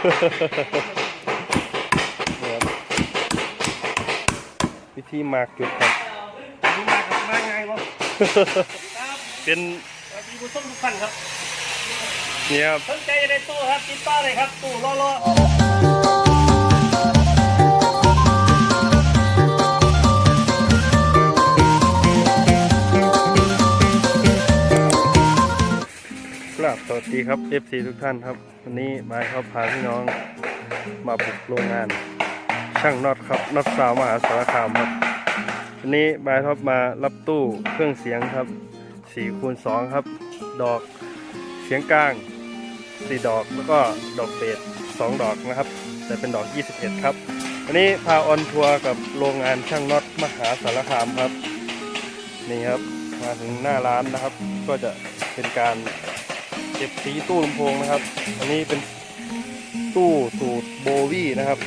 เนี่ยครับวิธีมาร์กจุดครับดูมากับมาไงวะครับเป็นสวัสดีผู้ชมทุกท่านครับเนี่ยครับ สนใจจะได้ตู้ครับติดต่อเลยครับตู้รอรอ กราบสวัสดีครับ FC ทุกท่านครับ วันนี้บายเขาพาพี่น้องมาบุกโรงงาน ช่างน็อตครับน็อตสาวมหาสารคามครับวันนี้บายท็อปมารับตู้เครื่องเสียงครับ4คูณ2ครับ ดอกเสียงกลาง4ดอกแล้วก็ดอกเบส2ดอกนะครับ แต่เป็นดอก 21 ครับ วันนี้พาออนทัวร์กับโรงงานช่างน็อตมหาสารคามครับนี่ครับมาถึงหน้าร้านนะครับ ก็จะเป็นการ เก็บสีตู้ลำโพงนะครับ อันนี้เป็นตู้สูตรโบวี่นะครับ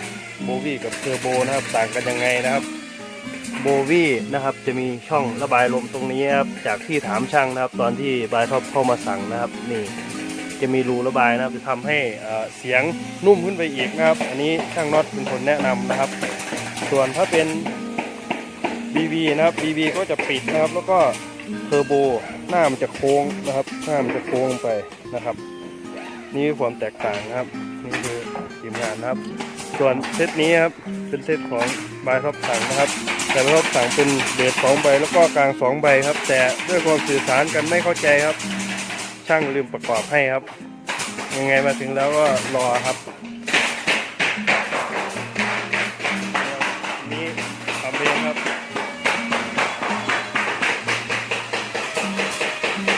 โบวี่กับเทอร์โบนะครับต่างกันยังไงนะครับโบวี่นะครับจะมีช่องระบายลมตรงนี้ครับจากที่ถามช่างนะครับ ตอนที่บายท็อปเข้ามาสั่งนะครับนี่จะมีรูระบายนะครับจะทำให้เสียงนุ่มขึ้นไปอีกนะครับ อันนี้ช่างน็อตเป็นคนแนะนำนะครับ ส่วนถ้าเป็น BB นะครับ BB ก็จะปิดนะครับแล้วก็ เทอร์โบหน้ามันจะโค้งนะครับ หน้ามันจะโค้งไปนะครับ นี่คือความแตกต่างนะครับ นี่คือทีมงานนะครับ ส่วนเซตนี้ครับเป็นเซตของบายท็อปสั่งนะครับ แต่บายท็อปสั่งเป็นเบสสองใบแล้วก็กลางสองใบครับ แต่ด้วยความสื่อสารกันไม่เข้าใจครับ ช่างลืมประกอบให้ครับ ยังไงมาถึงแล้วก็รอครับ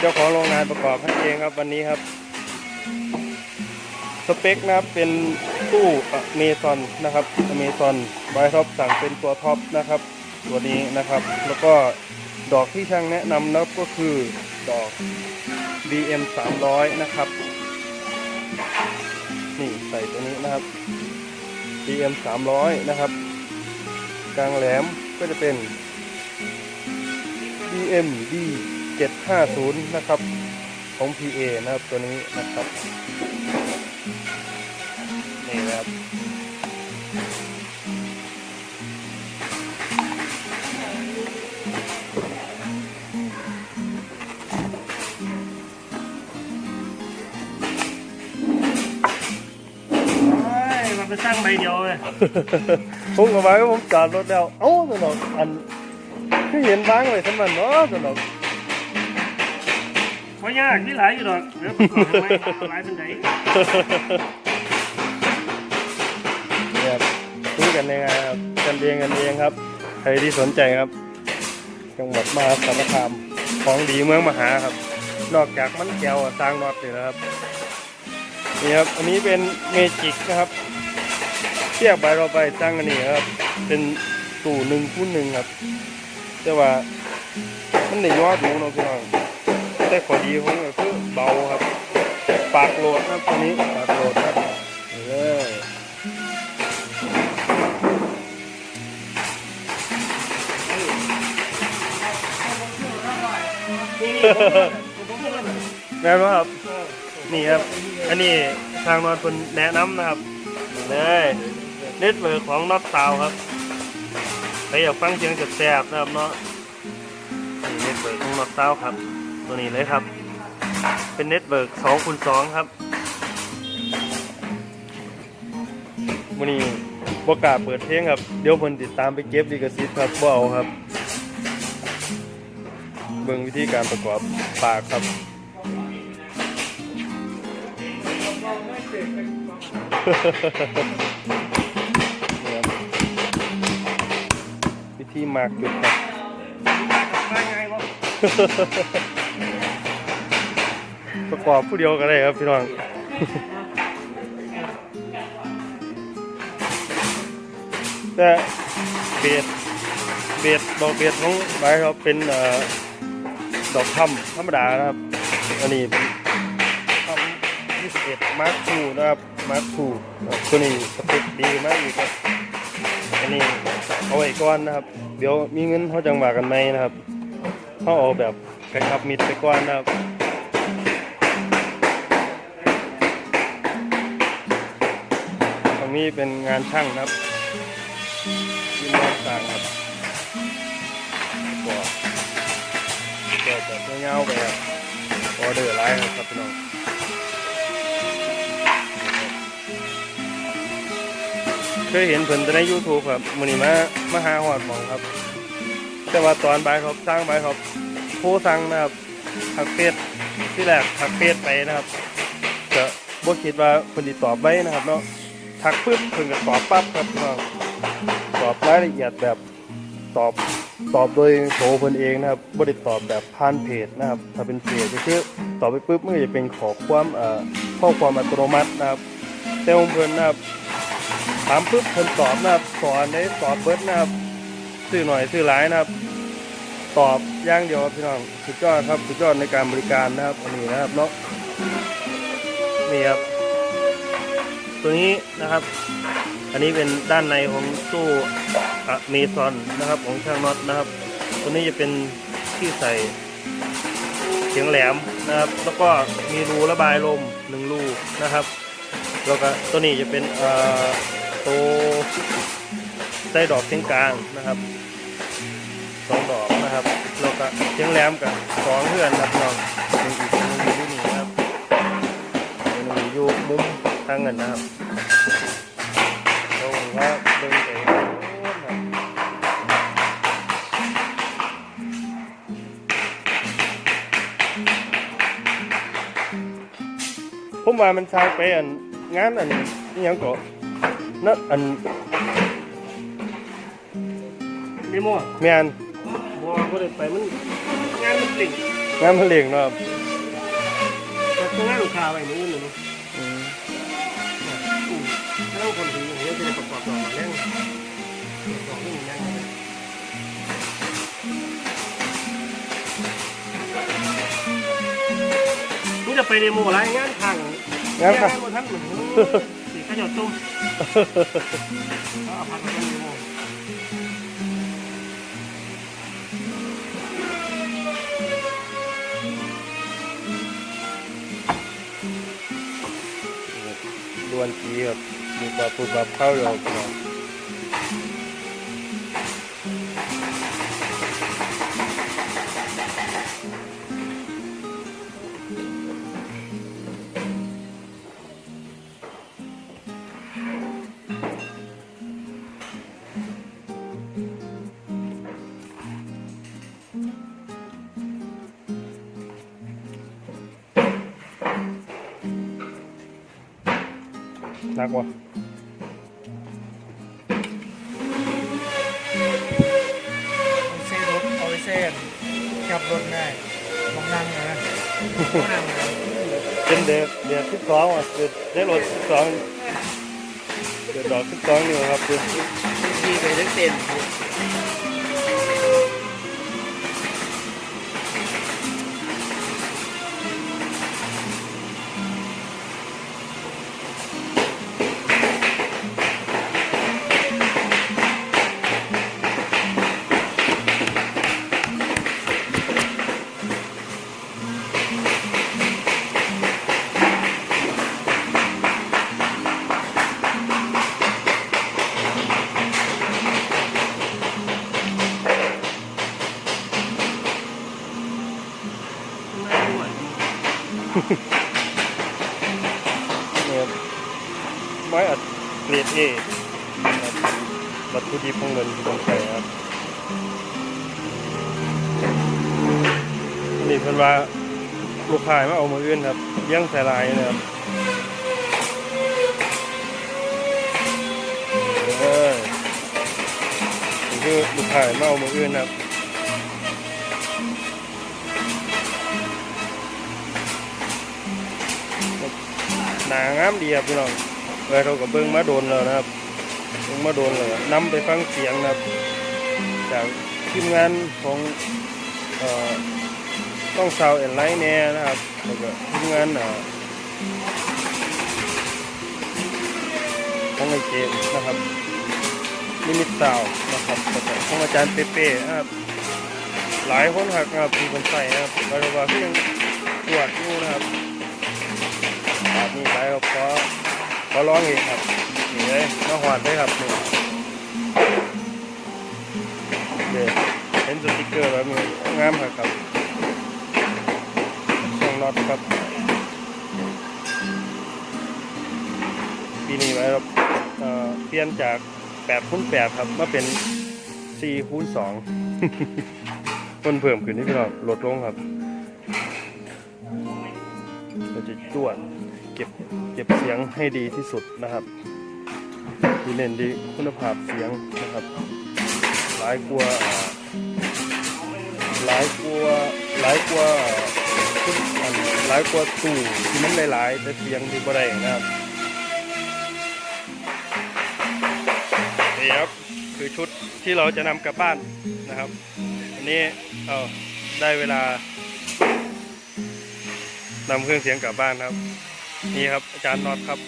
จ้าของโรงงานประกอบให้เองครับวันนี้ครับ สเปคนะครับเป็นตู้อเมซอนนะครับอเมซอนไบท็อปสั่งเป็นตัวท็อปนะครับ ตัวนี้นะครับ แล้วก็ดอกที่ช่างแนะนำนะครับก็คือดอก BM 300นะครับ นี่ใส่ตัวนี้นะครับ BM 300นะครับ กลางแหลมก็จะเป็น BM D 750 นะครับ ของ PA นะครับตัวนี้นะครับ นี่นะครับเฮ้ยมันเป็นสร้างใบเดียวเลยผมกับไว้ว่าผมจอดรถแล้ว เอ้าสนอกอันคือเห็นบ้างไว้สมันเนาะสนอก เพราะยากนี่หลายอยู่หรอกเดี๋ยวประกอบให้หลายเป็นไหนเนี่ยคุยกันยังไงครับกันเองกันเองครับ ใครที่สนใจครับ จังหวัดมหาสารคามของดีเมืองมหาครับ นอกจากมันแก้วอะสร้างน็อตเลยนะครับนี่ครับอันนี้เป็นเมจิกนะครับเทียบไปเราไปตั้งอันนี้ครับ เป็นตู่หนึ่งคูณหนึ่งครับ แต่ว่ามันในยอดหนูเนาะพี่น้อง แต่ข้อดีของมันก็คือเบาครับ ปากโหลดนะครับตัวนี้ปากโหลดครับเลยแม่นบ่ครับนี่ครับ อันนี้ทางนอนคนแนะนำนะครับนี่เลยเน็ตเวิร์กของน็อตซาวครับใครอยากฟังเสียงแสบๆนะครับเนาะนี่เน็ตเวิร์กของน็อตซาวครับ ตัวนี้เลยครับ เป็นเน็ตเวิร์ก2คูณ2ครับวันนี้บกาเปิดเพลงครับ เดี๋ยวเพิ่นติดตามไปเก็บลิขสิทธิ์ครับบ่เอาครับ เบิ่งวิธีการประกอบปากครับวิธีมาร์กจุดครับ ประกอบผู้เดียวก็ได้ครับพี่น้องแต่เบสเบสดอกเบสของใบเขาเป็นอ่อดอกคำธรรมดานะครับ อันนี้เป็นคำ21มาร์คทูนะครับมาร์คทูตัวนี้สเปคดีมากอีกครับอันนี้เอาไว้ก่อนนะครับ เดี๋ยวมีเงินเขาจังหว่ากันไหมนะครับเขาเอาแบบกระชับมิดไปก่อนนะครับ มีเป็นงานช่างครับที่มองต่างครับก็ก็จะเงาๆไปครับออเดอร์ไลน์ครับพี่น้องเคยเห็นเพิ่นแต่ใน YouTube ครับมื้อนี้มามาหาฮอดหมองครับ แต่ว่าตอนบ่ายครับสร้างบ่ายครับโทรสั่งนะครับทักเฟซที่แรกทักเฟซไปนะครับก็บ่คิดว่าเพิ่นสิตอบไว้นะครับเนาะ ทักปึ๊บเพิ่นก็ตอบปั๊บครับพี่น้องตอบรายละเอียดแบบตอบตอบโดยโถเพิ่นเองนะครับบ่ได้ตอบแบบผ่านเพจนะครับ ถ้าเป็นเพจก็คือตอบไปปึ๊บมันก็จะเป็นขอความเอ่อข้อความอัตโนมัตินะครับ แต่ของเพิ่นนะครับถามปึ๊บเพิ่นตอบนะครับสอนได้ตอบเบิดนะครับซื้อหน่อยซื้อหลายนะครับ ตอบอย่างเดียวพี่น้องสุดยอดครับสุดยอดในการบริการนะครับอันนี้นะครับเนาะนี่ครับ ตัวนี้นะครับ อันนี้เป็นด้านในของตู้อะเมซอนนะครับ ของช่างน็อตนะครับ ตัวนี้จะเป็นที่ใส่เสียงแหลมนะครับ แล้วก็มีรูระบายลมหนึ่งรูนะครับ แล้วก็ตัวนี้จะเป็นเอ่อตัวไส้ดอกเสียงกลางนะครับสองดอกนะครับแล้วก็เชียงแหลมกับสองเพื่อนครับน้องหนึ่งอีก มุมทางเงินนะครับเราว่าเดินไปโน้นครับผมว่ามันสร้างไปอันงานอันนี้ยังก็นั่นอันมีมั่วแม่นบัวก็เลยไปมันงานมันปลิ่งงานมันเลี้ยงเนาะครับแต่ตัวงานลูกค้าไว้มือหนึ่ง อืมถ้าเราคนถืออย่างนี้จะได้ประกอบดอกมาแรงดอกไม่มีแรงนี่จะไปเดโมอะไรงานทางงานครับบนท่านเหมือนสีขยอดตุ้มเอาพักมาเป็นเดโมวนจีครับ มีปลาปูปล ขับรถได้มองนั่งนะมองนั่งนะเป็นเด็กเด็กสิบสองอะเดือดได้รถสิบสองเด็กดอกสิบสองนี่ครับเด็กดขี่ไปทั้งเต้น วัตถุดิบของเงินที่ต้องใช้ครับนี่เพิ่นว่าลูกค้ามาเอามืออื่นครับเลี้ยงใส่ลายนะครับเออนี่คือลูกค้ามาเอามืออื่นครับหนางามดีครับพี่น้องเออเราก็เบิ่งมาโดนแล้วนะครับ เบิ่งมาโดนแล้วนำไปฟังเสียงนะครับ จากทีมงานของเอ่อต้องซาวเอ็นไลท์แน่นะครับแล้วก็ทีมงานอของไอเจมนะครับลิมิตซาวนะครับแล้วก็ของอาจารย์เปเป้นะครับหลายคนหักนะครับมีคนใส่นะครับเราจะว่าเพียงตรวจอยู่นะครับครับนี่ไปก็ขอขอร้ องเองครับนี่เลยมาหวานได้ครับนี่เดี๋ยวเห็นสติกเกอร์แล้วมีงามครับครับช่องน็อตครับ ปีนี้ไว้ครับเอ่อเปลี่ยนจาก8คูณ8ครับมาเป็น4คูณ2มันเพิ่มขึ้นนี่พี่น้องลดลงครับ จะจวดเก็บเก็บเสียงให้ดีที่สุดนะครับที่เน้นดีคุณภาพเสียงนะครับหลายกว่าหลายกว่าหลายกว่าคุณอันหลายกว่าตู้ที่มันหลายๆแต่เสียงที่บ่ได้นะครับนี่ครับคือชุดที่เราจะนำกลับบ้านนะครับ อันนี้เอาได้เวลา นำเครื่องเสียงกลับบ้านครับ นี่ครับอาจารย์น็อตครับ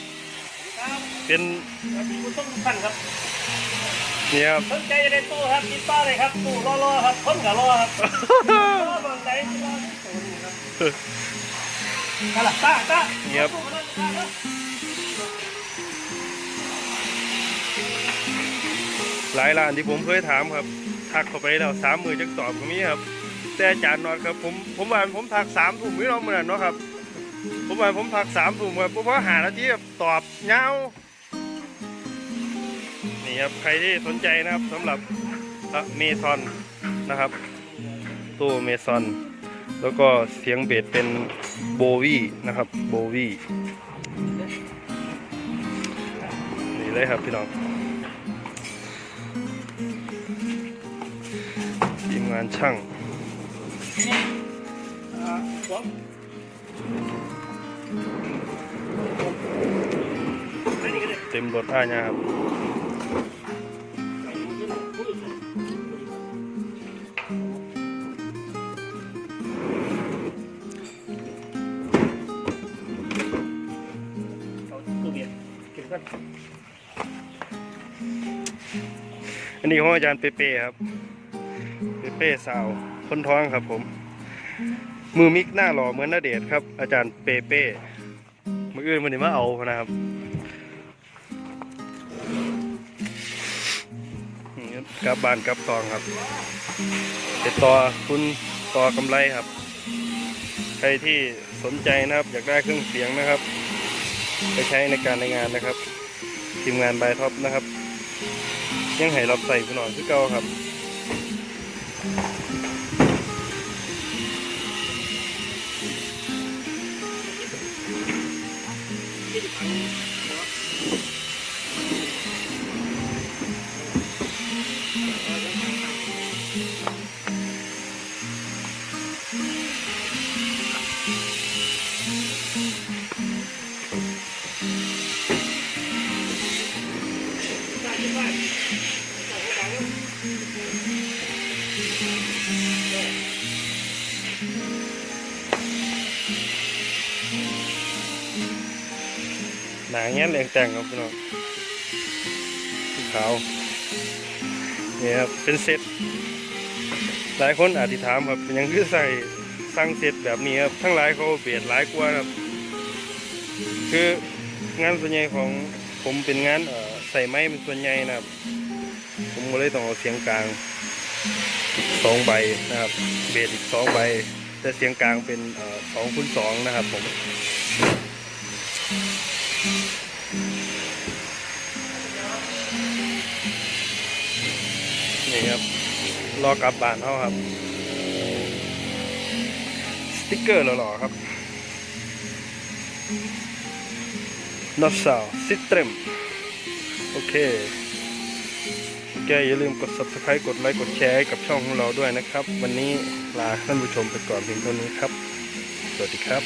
ครับเป็นครับคุณต้องสั่นครับนี่ครับสนใจจะได้ตู้ครับติดต่อเลยครับตู้รอๆครับคนกับรอครับรอบางใจที่รอที่ตู้นี่ครับตาละตาตานี่ครับตู้มาแล้วตาครับหลายร้านที่ผมเคยถามครับทักเข้าไปแล้วสามมือจังตอบก็มีครับ แต่อาจารย์นอตครับผมผมว่าผมทักสามทุ่มไม่รอเหมือนเนาะครับ ผมว่าผมทักสามทุ่มครับเพราะหานาทีแบบตอบเงานี่ครับใครที่สนใจนะครับสำหรับเมซอนนะครับตู้เมซอนแล้วก็เสียงเบสเป็นโบวี่นะครับโบวี่นี่เลยครับพี่น้องทีมงานช่าง อ่าสองอันนี้ก็ได้เต็มรถอ้ายนะครับอันอันนี้ของอาจารย์เปเป้ครับ เปเป้สาว คนท้องครับผม มือมิกหน้าหล่อเหมือนนาเดชครับ อาจารย์เปเป้มืออื่นมันนี้มาเอานะครับนี่ครับกลับบ้านกลับตองครับติดต่อคุณต่อกำไรครับ ใครที่สนใจนะครับ อยากได้เครื่องเสียงนะครับ ไปใช้ในการในงานนะครับทีมงานบายท็อปนะครับ ยังให้รับใส่พี่น้องคือเก่าครับ เงี้ยแรงแต่งครับพี่น้องขาวนี่ครับเป็นเซตหลายคนอาจจะถามครับเป็นยังคือใส่สร้างเซตแบบนี้ครับทั้งหลายเขาเปลี่ยนหลายกว่าครับคืองานส่วนใหญ่ของผมเป็นงานใส่ไม้เป็นส่วนใหญ่นะครับ ผมก็เลยต้องเอาเสียงกลางสองใบนะครับ เบสอีกสองใบ แต่เสียงกลางเป็นสองคูณสองนะครับผม นี่ครับรอกลับบ้านเขาครับ สติ๊กเกอร์หล่อๆครับนอตซาวซิตเตรมโอเคแกอย่าลืมกด subscribe กดไลค์กดแชร์กับช่องของเราด้วยนะครับ วันนี้ลาท่านผู้ชมไปก่อนเพียงเท่านี้ครับ สวัสดีครับ